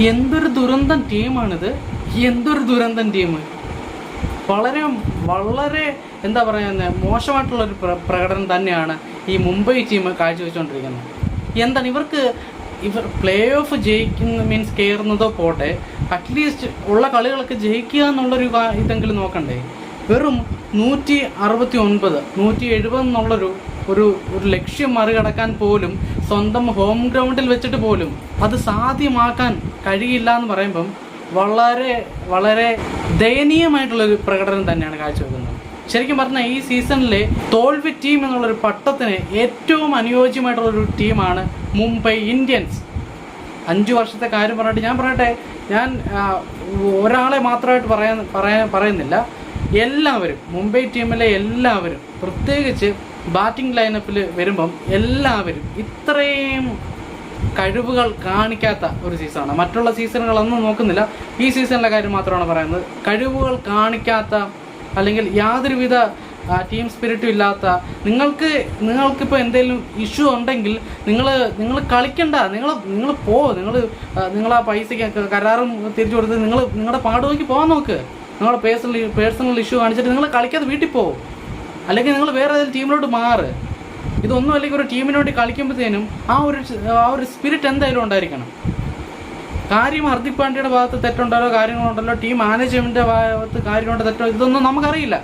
എന്തൊരു ദുരന്തം ടീമാണിത്? എന്തൊരു ദുരന്തം ടീം? വളരെ വളരെ എന്താ പറയുന്നത് മോശമായിട്ടുള്ള ഒരു പ്ര- പ്രകടനം തന്നെയാണ് ഈ മുംബൈ ടീം കാഴ്ചവെച്ചുകൊണ്ടിരിക്കുന്നത് എന്താണ് ഇവർക്ക് ഇവർ പ്ലേ ഓഫ് ജയിക്കുന്ന മീൻസ് കയറുന്നതോ പോട്ടെ അറ്റ്ലീസ്റ്റ് ഉള്ള കളികളൊക്കെ ജയിക്കുക എന്നുള്ളൊരു ഇതെങ്കിലും നോക്കണ്ടേ? വെറും നൂറ്റി അറുപത്തി ഒൻപത് നൂറ്റി എഴുപത് എന്നുള്ളൊരു ഒരു ഒരു ലക്ഷ്യം മറികടക്കാൻ പോലും സ്വന്തം ഹോം ഗ്രൗണ്ടിൽ വെച്ചിട്ട് പോലും അത് സാധ്യമാക്കാൻ കഴിയില്ല എന്ന് പറയുമ്പം വളരെ വളരെ ദയനീയമായിട്ടുള്ളൊരു പ്രകടനം തന്നെയാണ് കാഴ്ചവെക്കുന്നത്. ശരിക്കും പറഞ്ഞാൽ ഈ സീസണിലെ തോൽവി ടീം എന്നുള്ളൊരു പട്ടത്തിന് ഏറ്റവും അനുയോജ്യമായിട്ടുള്ളൊരു ടീമാണ് മുംബൈ ഇന്ത്യൻസ്. അഞ്ചു വർഷത്തെ കാര്യം പറഞ്ഞിട്ട് ഞാൻ പറയട്ടെ ഞാൻ ഒരാളെ മാത്രമായിട്ട് പറയാൻ പറയാൻ പറയുന്നില്ല. എല്ലാവരും മുംബൈ ടീമിലെ എല്ലാവരും പ്രത്യേകിച്ച് ബാറ്റിംഗ് ലൈനപ്പിൽ വരുമ്പം എല്ലാവരും ഇത്രയും കഴിവുകൾ കാണിക്കാത്ത ഒരു സീസണാണ് മറ്റുള്ള സീസണുകളൊന്നും നോക്കുന്നില്ല. ഈ സീസണിലെ കാര്യം മാത്രമാണ് പറയുന്നത്. കഴിവുകൾ കാണിക്കാത്ത അല്ലെങ്കിൽ യാതൊരുവിധ ടീം സ്പിരിറ്റും ഇല്ലാത്ത നിങ്ങൾക്ക് നിങ്ങൾക്കിപ്പോൾ എന്തെങ്കിലും ഇഷ്യൂ ഉണ്ടെങ്കിൽ നിങ്ങൾ നിങ്ങൾ കളിക്കണ്ട. നിങ്ങൾ നിങ്ങൾ പോ. നിങ്ങൾ നിങ്ങൾ ആ പൈസയ്ക്ക് കരാറും തിരിച്ചു കൊടുത്ത് നിങ്ങൾ നിങ്ങളുടെ പാട് നോക്കി പോകാൻ നോക്ക്. നിങ്ങളുടെ പേഴ്സണൽ പേഴ്സണൽ ഇഷ്യൂ കാണിച്ചിട്ട് നിങ്ങൾ കളിക്കാതെ വീട്ടിൽ പോകും അല്ലെങ്കിൽ നിങ്ങൾ വേറെ ഏതെങ്കിലും ടീമിലോട്ട് മാറ്. ഇതൊന്നും അല്ലെങ്കിൽ ഒരു ടീമിന് വേണ്ടി കളിക്കുമ്പോഴത്തേനും ആ ഒരു ആ ഒരു സ്പിരിറ്റ് എന്തായാലും ഉണ്ടായിരിക്കണം. കാര്യം ഹർദിക് പാണ്ഡ്യയുടെ ഭാഗത്ത് തെറ്റുണ്ടല്ലോ കാര്യങ്ങളുണ്ടല്ലോ ടീം മാനേജ്മെന്റിന്റെ ഭാഗത്ത് കാര്യമുണ്ടോ തെറ്റോ ഇതൊന്നും നമുക്കറിയില്ല.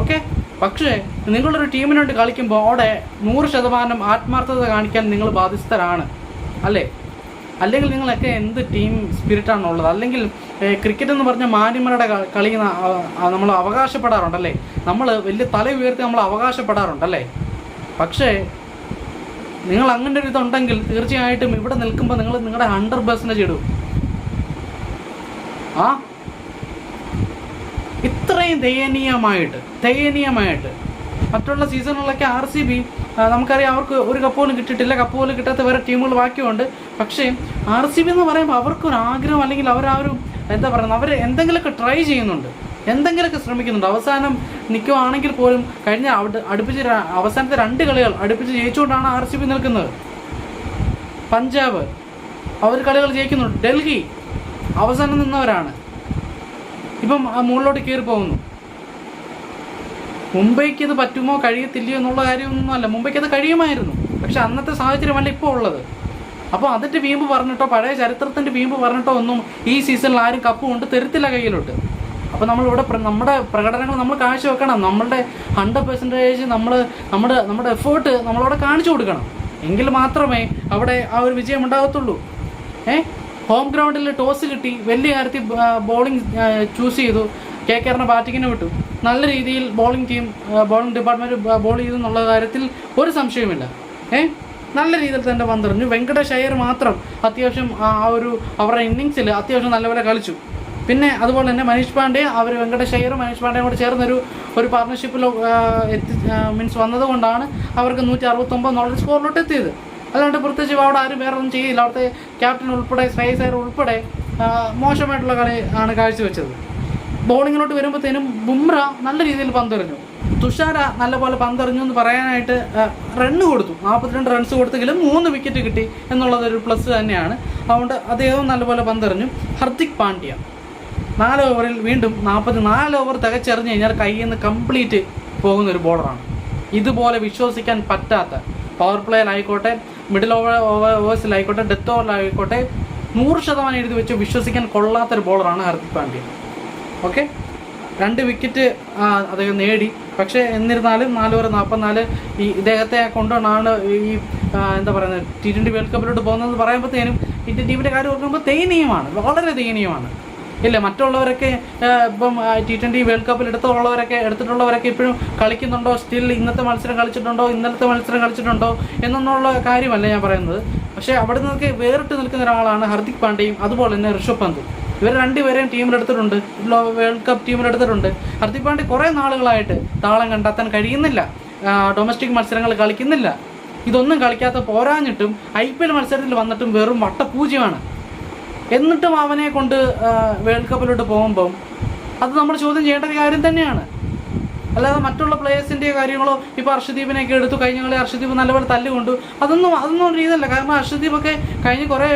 ഓക്കെ പക്ഷേ നിങ്ങളൊരു ടീമിന് വേണ്ടി കളിക്കുമ്പോൾ അവിടെ നൂറ് ശതമാനം ആത്മാർത്ഥത കാണിക്കാൻ നിങ്ങൾ ബാധ്യസ്ഥരാണ്. അല്ലേ? അല്ലെങ്കിൽ നിങ്ങളൊക്കെ എന്ത് ടീം സ്പിരിറ്റാണുള്ളത് അല്ലെങ്കിൽ ക്രിക്കറ്റ് എന്ന് പറഞ്ഞാൽ മാന്യന്മാരുടെ കളി നമ്മൾ അവകാശപ്പെടാറുണ്ടല്ലേ നമ്മൾ വലിയ തല ഉയർത്തി നമ്മൾ അവകാശപ്പെടാറുണ്ടല്ലേ പക്ഷേ നിങ്ങൾ അങ്ങനെ ഒരു ഇതുണ്ടെങ്കിൽ തീർച്ചയായിട്ടും ഇവിടെ നിൽക്കുമ്പോൾ നിങ്ങൾ നിങ്ങളുടെ ഹൺഡ്രഡ് പെർസെന്റേജ് ഇടും ആ? ഇത്രയും ദയനീയമായിട്ട് ദയനീയമായിട്ട്. മറ്റുള്ള സീസണുകളിലൊക്കെ ആർ സി ബി നമുക്കറിയാം അവർക്ക് ഒരു കപ്പ് പോലും കിട്ടിയിട്ടില്ല. കപ്പ് പോലും കിട്ടാത്ത വേറെ ടീമുകൾ ബാക്കിയുണ്ട്. പക്ഷേ ആർ സി ബി എന്ന് പറയുമ്പോൾ അവർക്കൊരു ആഗ്രഹം അല്ലെങ്കിൽ അവർ ആ ഒരു എന്താ പറയുന്നത് അവർ എന്തെങ്കിലുമൊക്കെ ട്രൈ ചെയ്യുന്നുണ്ട്. എന്തെങ്കിലുമൊക്കെ ശ്രമിക്കുന്നുണ്ട്. അവസാനം നിൽക്കുവാണെങ്കിൽ പോലും കഴിഞ്ഞ അടുപ്പിച്ച് അവസാനത്തെ രണ്ട് കളികൾ അടുപ്പിച്ച് ജയിച്ചുകൊണ്ടാണ് ആർ സി നിൽക്കുന്നത്. പഞ്ചാബ് അവർ കളികൾ ജയിക്കുന്നുണ്ട്. ഡൽഹി അവസാനം നിന്നവരാണ്. ഇപ്പം മുകളിലോട്ട് കയറി പോകുന്നു. മുംബൈക്ക് ഇത് പറ്റുമോ കഴിയത്തില്ലയോ എന്നുള്ള കാര്യമൊന്നുമല്ല. മുംബൈക്ക് അത് കഴിയുമായിരുന്നു. പക്ഷെ അന്നത്തെ സാഹചര്യമല്ല ഇപ്പോൾ ഉള്ളത്. അപ്പോൾ അതിന്റെ വീമ്പ് പറഞ്ഞിട്ടോ പഴയ ചരിത്രത്തിന്റെ വീമ്പ് പറഞ്ഞിട്ടോ ഒന്നും ഈ സീസണിൽ ആരും കപ്പ് കൊണ്ട് തരുത്തില്ല കയ്യിലോട്ട്. അപ്പോൾ നമ്മളിവിടെ നമ്മുടെ പ്രകടനങ്ങൾ നമ്മൾ കാഴ്ചവെക്കണം നമ്മളുടെ ഹൺഡ്രഡ് പെർസെന്റേജ് നമ്മൾ നമ്മുടെ നമ്മുടെ എഫേർട്ട് നമ്മളവിടെ കാണിച്ചു കൊടുക്കണം. എങ്കിൽ മാത്രമേ അവിടെ ആ ഒരു വിജയം ഉണ്ടാകത്തുള്ളൂ. ഏ? ഹോം ഗ്രൗണ്ടിൽ ടോസ് കിട്ടി. വലിയ കാര്യത്തിൽ ബോളിംഗ് ചൂസ് ചെയ്തു. കെ കെറിനെ ബാറ്റിങ്ങിന് വിട്ടു. നല്ല രീതിയിൽ bowling team bowling department ball ചെയ്തു എന്നുള്ള കാര്യത്തിൽ ഒരു സംശയവുമില്ല. ഏ? നല്ല രീതിയിൽ തന്നെ പന്തെറിഞ്ഞു. വെങ്കടേഷ് അയ്യർ മാത്രം അത്യാവശ്യം ആ ഒരു അവരുടെ ഇന്നിങ്സിൽ അത്യാവശ്യം നല്ലപോലെ കളിച്ചു. പിന്നെ അതുപോലെ തന്നെ മനീഷ് പാണ്ഡെ അവർ വെങ്കടേഷ് മനീഷ് പാണ്ഡെയും കൂടെ ചേർന്നൊരു ഒരു പാർട്ണർഷിപ്പിൽ എത്തി മീൻസ് വന്നതുകൊണ്ടാണ് അവർക്ക് നൂറ്റി അറുപത്തൊമ്പത് എന്നുള്ള സ്കോറിലോട്ട് എത്തിയത്. അല്ലാണ്ട് പ്രത്യേകിച്ച് അവിടെ ആരും വേറെ ഒന്നും ചെയ്യില്ല. അവിടുത്തെ ക്യാപ്റ്റൻ ഉൾപ്പെടെ ശ്രേയസ് ഉൾപ്പെടെ മോശമായിട്ടുള്ള കളി ആണ് കാഴ്ചവെച്ചത്. ബോളിങ്ങിലോട്ട് വരുമ്പോഴത്തേനും ബുംറ നല്ല രീതിയിൽ പന്തെറിഞ്ഞു. തുഷാര നല്ലപോലെ പന്തെറിഞ്ഞു എന്ന് പറയാനായിട്ട് റണ്ണ് കൊടുത്തു. നാൽപ്പത്തിരണ്ട് റൺസ് കൊടുത്തെങ്കിലും മൂന്ന് വിക്കറ്റ് കിട്ടി എന്നുള്ളത് ഒരു പ്ലസ് തന്നെയാണ്. അതുകൊണ്ട് അദ്ദേഹവും നല്ലപോലെ പന്തെറിഞ്ഞു. ഹർദിക് പാണ്ഡ്യ. നാല് ഓവറിൽ വീണ്ടും നാൽപ്പത്തി നാല് ഓവർ തികച്ചെറിഞ്ഞ് കഴിഞ്ഞാൽ കയ്യിൽ നിന്ന് കംപ്ലീറ്റ് പോകുന്ന ഒരു ബോളറാണ് ഇതുപോലെ വിശ്വസിക്കാൻ പറ്റാത്ത പവർ പ്ലേയിലായിക്കോട്ടെ മിഡിൽ ഓവർ ഓവേഴ്സിലായിക്കോട്ടെ ഡെത്ത് ഓവറിലായിക്കോട്ടെ നൂറ് ശതമാനം എഴുതി വെച്ച് വിശ്വസിക്കാൻ കൊള്ളാത്തൊരു ബോളറാണ് ഹർദിക് പാണ്ഡ്യ. ഓക്കെ രണ്ട് വിക്കറ്റ് അദ്ദേഹം നേടി. പക്ഷേ എന്നിരുന്നാലും നാല് ഓവർ നാൽപ്പത്തിനാല് ഈ ഇദ്ദേഹത്തെ കൊണ്ടുകൊണ്ടാണ് ഈ എന്താ പറയുന്നത് ടി ട്വന്റി വേൾഡ് കപ്പിലോട്ട് പോകുന്നതെന്ന് പറയുമ്പോഴത്തേനും ഇന്ത്യൻ ടീമിന്റെ കാര്യം ഓർക്കുമ്പോൾ ദയനീയമാണ് വളരെ ദയനീയമാണ്. ഇല്ല മറ്റുള്ളവരൊക്കെ ഇപ്പം ടി ട്വന്റി വേൾഡ് കപ്പിൽ എടുത്തുള്ളവരൊക്കെ എടുത്തിട്ടുള്ളവരൊക്കെ ഇപ്പോഴും കളിക്കുന്നുണ്ടോ? സ്റ്റിൽ ഇന്നത്തെ മത്സരം കളിച്ചിട്ടുണ്ടോ? ഇന്നലത്തെ മത്സരം കളിച്ചിട്ടുണ്ടോ? എന്നൊന്നുള്ള കാര്യമല്ല ഞാൻ പറയുന്നത്. പക്ഷേ അവിടെ നിന്നൊക്കെ വേറിട്ട് നിൽക്കുന്ന ഒരാളാണ് ഹർദിക് പാണ്ഡ്യയും അതുപോലെ തന്നെ ഋഷഭ് പന്തും. ഇവർ രണ്ടുപേരെയും ടീമിലെടുത്തിട്ടുണ്ട് വേൾഡ് കപ്പ് ടീമിലെടുത്തിട്ടുണ്ട് ഹർദിക് പാണ്ഡ്യ കുറേ നാളുകളായിട്ട് താളം കണ്ടെത്താൻ കഴിയുന്നില്ല. ഡൊമസ്റ്റിക് മത്സരങ്ങൾ കളിക്കുന്നില്ല. ഇതൊന്നും കളിക്കാത്ത പോരാഞ്ഞിട്ടും ഐ പി എൽ മത്സരത്തിൽ വന്നിട്ടും വെറും വട്ടപൂജ്യമാണ്. എന്നിട്ടും അവനെ കൊണ്ട് വേൾഡ് കപ്പിലോട്ട് പോകുമ്പം അത് നമ്മൾ ചോദ്യം ചെയ്യേണ്ട ഒരു കാര്യം തന്നെയാണ്. അല്ലാതെ മറ്റുള്ള പ്ലേയേഴ്സിന്റെ കാര്യങ്ങളോ ഇപ്പോൾ അർഷദീപിനെയൊക്കെ എടുത്തു കഴിഞ്ഞ കളി നല്ലപോലെ തല്ലുകൊണ്ടു. അതൊന്നും അതൊന്നും ഒരു രീതിയല്ല കാരണം അർഷദീപൊക്കെ കഴിഞ്ഞ കുറേ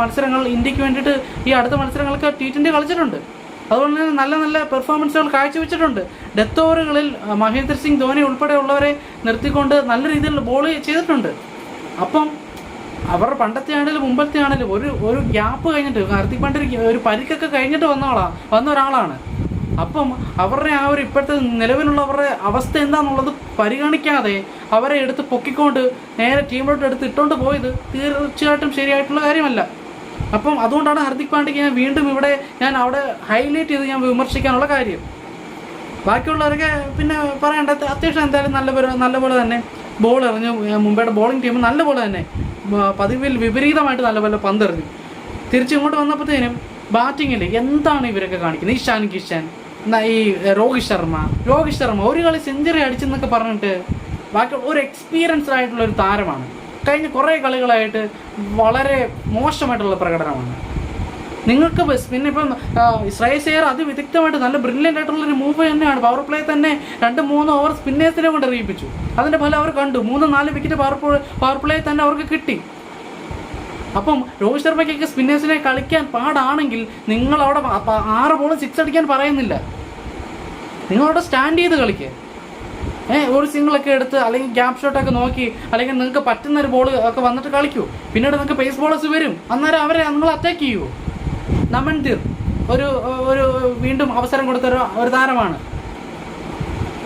മത്സരങ്ങൾ ഇന്ത്യയ്ക്ക് വേണ്ടിയിട്ട് ഈ അടുത്ത മത്സരങ്ങളൊക്കെ ടി ട്വന്റി കളിച്ചിട്ടുണ്ട്. അതുകൊണ്ട് തന്നെ നല്ല നല്ല പെർഫോമൻസുകൾ കാഴ്ചവെച്ചിട്ടുണ്ട്. ഡെത്ത് ഓവറുകളിൽ മഹേന്ദ്ര സിംഗ് ധോനി ഉൾപ്പെടെയുള്ളവരെ നിർത്തിക്കൊണ്ട് നല്ല രീതിയിൽ ബോൾ ചെയ്തിട്ടുണ്ട്. അപ്പം അവരുടെ പണ്ടത്തെ ആണെങ്കിലും മുമ്പത്തെ ആണെങ്കിലും ഒരു ഒരു ഗ്യാപ്പ് കഴിഞ്ഞിട്ട് ഹാർദിക് പാണ്ഡ്യ ഒരു പരിക്കൊക്കെ കഴിഞ്ഞിട്ട് വന്നോളാ വന്ന ഒരാളാണ്. അപ്പം അവരുടെ ആ ഒരു ഇപ്പോഴത്തെ നിലവിലുള്ള അവരുടെ അവസ്ഥ എന്താണെന്നുള്ളത് പരിഗണിക്കാതെ അവരെ എടുത്ത് പൊക്കിക്കൊണ്ട് നേരെ ടീമിലോട്ട് എടുത്ത് ഇട്ടുകൊണ്ട് പോയത് തീർച്ചയായിട്ടും ശരിയായിട്ടുള്ള കാര്യമല്ല. അപ്പം അതുകൊണ്ടാണ് ഹർദിക് പാണ്ഡ്യയ്ക്ക് ഞാൻ വീണ്ടും ഇവിടെ ഞാൻ അവിടെ ഹൈലൈറ്റ് ചെയ്ത് ഞാൻ വിമർശിക്കാനുള്ള കാര്യം. ബാക്കിയുള്ളവരൊക്കെ പിന്നെ പറയണ്ട അത്യാവശ്യം എന്തായാലും നല്ലപോലെ നല്ലപോലെ തന്നെ ബോൾ എറിഞ്ഞു മുംബൈയുടെ ബോളിംഗ് ടീം നല്ല പോലെ തന്നെ പതിവിൽ വിപരീതമായിട്ട് നല്ല നല്ലപോലെ പന്തെറിഞ്ഞു. തിരിച്ചിങ്ങോട്ട് വന്നപ്പോഴത്തേനും ബാറ്റിങ്ങിൽ എന്താണ് ഇവരൊക്കെ കാണിക്കുന്നത്? ഇഷാൻ കിഷൻ ഈ രോഹിത് ശർമ്മ. രോഹിത് ശർമ്മ ഒരു കളി സെഞ്ചുറി അടിച്ചെന്നൊക്കെ പറഞ്ഞിട്ട് ബാക്കി ഒരു എക്സ്പീരിയൻസ്ഡ് ആയിട്ടുള്ള ഒരു താരമാണ്. കഴിഞ്ഞ കുറേ കളികളായിട്ട് വളരെ മോശമായിട്ടുള്ള പ്രകടനമാണ്. നിങ്ങൾക്ക് പിന്നെ ഇപ്പം ശ്രേയസ് ശ്രേയസ് അയ്യർ അതിവിദഗ്ധമായിട്ട് നല്ല ബ്രില്യന്റ് ആയിട്ടുള്ളൊരു മൂവ് തന്നെയാണ്. പവർ പ്ലേ തന്നെ രണ്ട് മൂന്ന് ഓവർ സ്പിന്നേഴ്സിനെ കൊണ്ട് അറിയിപ്പിച്ചു. അതിന്റെ ഫലം അവർ കണ്ടു. മൂന്ന് നാല് വിക്കറ്റ് പവർ പവർ പ്ലേ തന്നെ അവർക്ക് കിട്ടി. അപ്പം രോഹിത് ശർമ്മയ്ക്കൊക്കെ സ്പിന്നേഴ്സിനെ കളിക്കാൻ പാടാണെങ്കിൽ നിങ്ങൾ അവിടെ ആറ് ബോൾ സിക്സ് അടിക്കാൻ പറയുന്നില്ല. നിങ്ങളവിടെ സ്റ്റാൻഡ് ചെയ്ത് കളിക്കുക ഏ ഒരു സിംഗിളൊക്കെ എടുത്ത് അല്ലെങ്കിൽ ഗ്യാപ് ഷോട്ടൊക്കെ നോക്കി അല്ലെങ്കിൽ നിങ്ങൾക്ക് പറ്റുന്ന ഒരു ബോൾ ഒക്കെ വന്നിട്ട് കളിക്കൂ. പിന്നീട് നിങ്ങൾക്ക് പേസ് ബോളേഴ്സ് വരും. അന്നേരം അവരെ നിങ്ങൾ അറ്റാക്ക് ചെയ്യൂ. നമൻതീർ ഒരു ഒരു വീണ്ടും അവസരം കൊടുത്ത ഒരു താരമാണ്.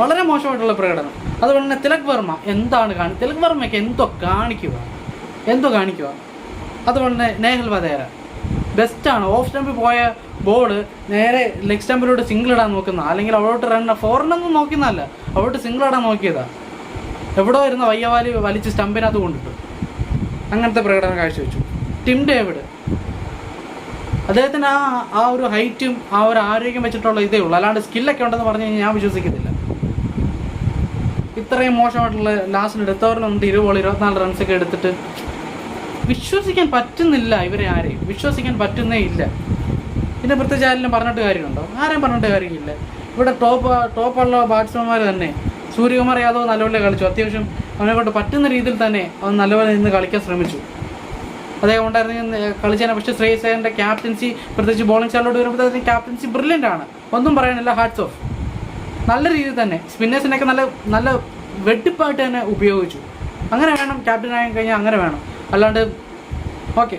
വളരെ മോശമായിട്ടുള്ള പ്രകടനം. അതുപോലെ തന്നെ തിലക് വർമ്മ എന്താണ് കാണി തിലക് വർമ്മയ്ക്ക് എന്തോ കാണിക്കുക എന്തോ കാണിക്കുക. അതുപോലെ തന്നെ നേഹൽ വധേര. ബെസ്റ്റാണ് ഓഫ് സ്റ്റമ്പിൽ പോയ ബോൾ നേരെ ലെഗ് സ്റ്റമ്പിലോട്ട് സിംഗിൾ ഇടാൻ നോക്കുന്ന അല്ലെങ്കിൽ അവിടോട്ട് റൺ ഫോറിനൊന്നും നോക്കുന്നതല്ല. അവിടോട്ട് സിംഗിൾ ഇടാൻ നോക്കിയതാ. എവിടോ ഇരുന്ന വയ്യവാലി വലിച്ച് സ്റ്റമ്പിനകത്ത് കൊണ്ടിട്ടു. അങ്ങനത്തെ പ്രകടനം കാഴ്ചവെച്ചു. Tim David. അദ്ദേഹത്തിന് ആ ആ ഒരു ഹൈറ്റും ആ ഒരു ആരോഗ്യം വെച്ചിട്ടുള്ള ഇതേ ഉള്ളൂ. അല്ലാണ്ട് സ്കില്ലൊക്കെ ഉണ്ടെന്ന് പറഞ്ഞു കഴിഞ്ഞാൽ ഞാൻ വിശ്വസിക്കുന്നില്ല ഇത്രയും മോശമായിട്ടുള്ള ലാസ്റ്റിൽ എടുത്തവരിലുണ്ട് ഇരുപോൾ ഇരുപത്തിനാല് റൺസൊക്കെ എടുത്തിട്ട്. വിശ്വസിക്കാൻ പറ്റുന്നില്ല ഇവരെ ആരെയും. വിശ്വസിക്കാൻ പറ്റുന്നേ ഇല്ല. പിന്നെ പ്രത്യേകിച്ച് ആരെങ്കിലും പറഞ്ഞിട്ട് കാര്യമുണ്ടോ? ആരെയും പറഞ്ഞിട്ട് കാര്യമില്ല. ഇവിടെ ടോപ്പ് ടോപ്പുള്ള ബാറ്റ്സ്മാൻമാർ തന്നെ. സൂര്യകുമാർ യാദവ് നല്ലപോലെ കളിച്ചു. അത്യാവശ്യം അവനെ കൊണ്ട് പറ്റുന്ന രീതിയിൽ തന്നെ അവൻ നല്ലപോലെ നിന്ന് കളിക്കാൻ ശ്രമിച്ചു. അദ്ദേഹം ഉണ്ടായിരുന്നു കളിച്ചതിനെ പക്ഷേ ശ്രേയസ് ക്യാപ്റ്റൻസി പ്രത്യേകിച്ച് ബോളിംഗ് സ്റ്റാറിലോട്ട് വരുമ്പോഴത്തേക്കും ക്യാപ്റ്റൻസി ബ്രില്യന്റ് ആണ്. ഒന്നും പറയാനില്ല ഹാർട്സ് ഓഫ് നല്ല രീതിയിൽ തന്നെ സ്പിന്നേഴ്സിനൊക്കെ നല്ല നല്ല വെട്ടിപ്പായിട്ട് തന്നെ ഉപയോഗിച്ചു. അങ്ങനെ വേണം ക്യാപ്റ്റൻ ആയി കഴിഞ്ഞാൽ അങ്ങനെ വേണം. അല്ലാണ്ട് ഓക്കെ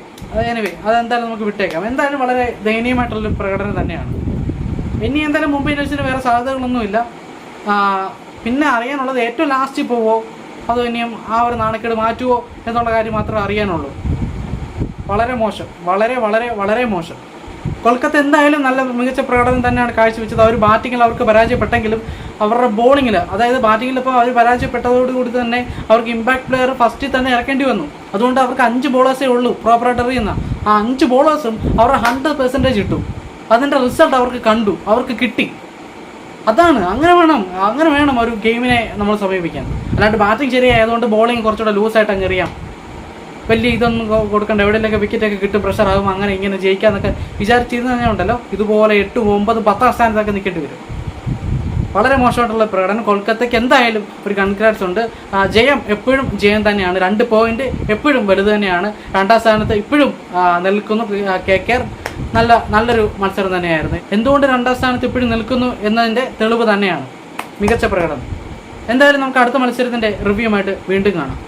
എനിവേ അതെന്തായാലും നമുക്ക് വിട്ടേക്കാം. എന്തായാലും വളരെ ദയനീയമായിട്ടുള്ളൊരു പ്രകടനം തന്നെയാണ്. ഇനി എന്തായാലും മുംബൈ ഇന്ത്യൻസിന് വേറെ സാധ്യതകളൊന്നുമില്ല. പിന്നെ അറിയാനുള്ളത് ഏറ്റവും ലാസ്റ്റിൽ പോവോ? അതോ ഇനിയും ആ ഒരു നാണക്കേട് മാറ്റുമോ എന്നുള്ള കാര്യം മാത്രമേ അറിയാനുള്ളൂ. വളരെ മോശം വളരെ വളരെ വളരെ മോശം. കൊൽക്കത്ത എന്തായാലും നല്ല മികച്ച പ്രകടനം തന്നെയാണ് കാഴ്ചവെച്ചത്. അവർ ബാറ്റിങ്ങിൽ അവർക്ക് പരാജയപ്പെട്ടെങ്കിലും അവരുടെ ബോളിങ്ങിൽ അതായത് ബാറ്റിങ്ങിൽ ഇപ്പോൾ അവർ പരാജയപ്പെട്ടതോടുകൂടി തന്നെ അവർക്ക് ഇമ്പാക്ട് പ്ലെയർ ഫസ്റ്റിൽ തന്നെ ഇറക്കേണ്ടി വന്നു. അതുകൊണ്ട് അവർക്ക് അഞ്ച് ബോളേഴ്സേ ഉള്ളൂ പ്രോപ്പറായിട്ട് എറിയുന്ന ആ അഞ്ച് ബോളേഴ്സും അവരുടെ ഹൺഡ്രഡ് പെർസെന്റേജ് ഇട്ടു. അതിന്റെ റിസൾട്ട് അവർക്ക് കണ്ടു അവർക്ക് കിട്ടി. അതാണ് അങ്ങനെ വേണം അങ്ങനെ വേണം ഒരു ഗെയിമിനെ നമ്മൾ സമീപിക്കാൻ. അല്ലാണ്ട് ബാറ്റിംഗ് ശരിയായതുകൊണ്ട് ബോളിംഗ് കുറച്ചുകൂടെ ലൂസായിട്ട് അങ്ങ് എറിയാം. വലിയ ഇതൊന്നും കൊടുക്കണ്ട. എവിടെയെങ്കിലൊക്കെ വിക്കറ്റൊക്കെ കിട്ടും പ്രഷർ ആകും അങ്ങനെ ഇങ്ങനെ ജയിക്കാമെന്നൊക്കെ വിചാരിച്ചിരുന്ന തന്നെ ഉണ്ടല്ലോ. ഇതുപോലെ എട്ടും ഒമ്പതും പത്താം സ്ഥാനത്തൊക്കെ നിൽക്കേണ്ടി വരും. വളരെ മോശമായിട്ടുള്ള പ്രകടനം. കൊൽക്കത്തയ്ക്ക് എന്തായാലും ഒരു കൺഗ്രാറ്റ്സ് ഉണ്ട്. ജയം എപ്പോഴും ജയം തന്നെയാണ്. രണ്ട് പോയിന്റ് എപ്പോഴും വലുത് തന്നെയാണ്. രണ്ടാം സ്ഥാനത്ത് ഇപ്പോഴും നിൽക്കുന്നു. കെ കെ ആർ നല്ല നല്ലൊരു മത്സരം തന്നെയായിരുന്നു. എന്തുകൊണ്ട് രണ്ടാം സ്ഥാനത്ത് ഇപ്പോഴും നിൽക്കുന്നു എന്നതിന്റെ തെളിവ് തന്നെയാണ് മികച്ച പ്രകടനം. എന്തായാലും നമുക്ക് അടുത്ത മത്സരത്തിന്റെ റിവ്യൂമായിട്ട് വീണ്ടും കാണാം.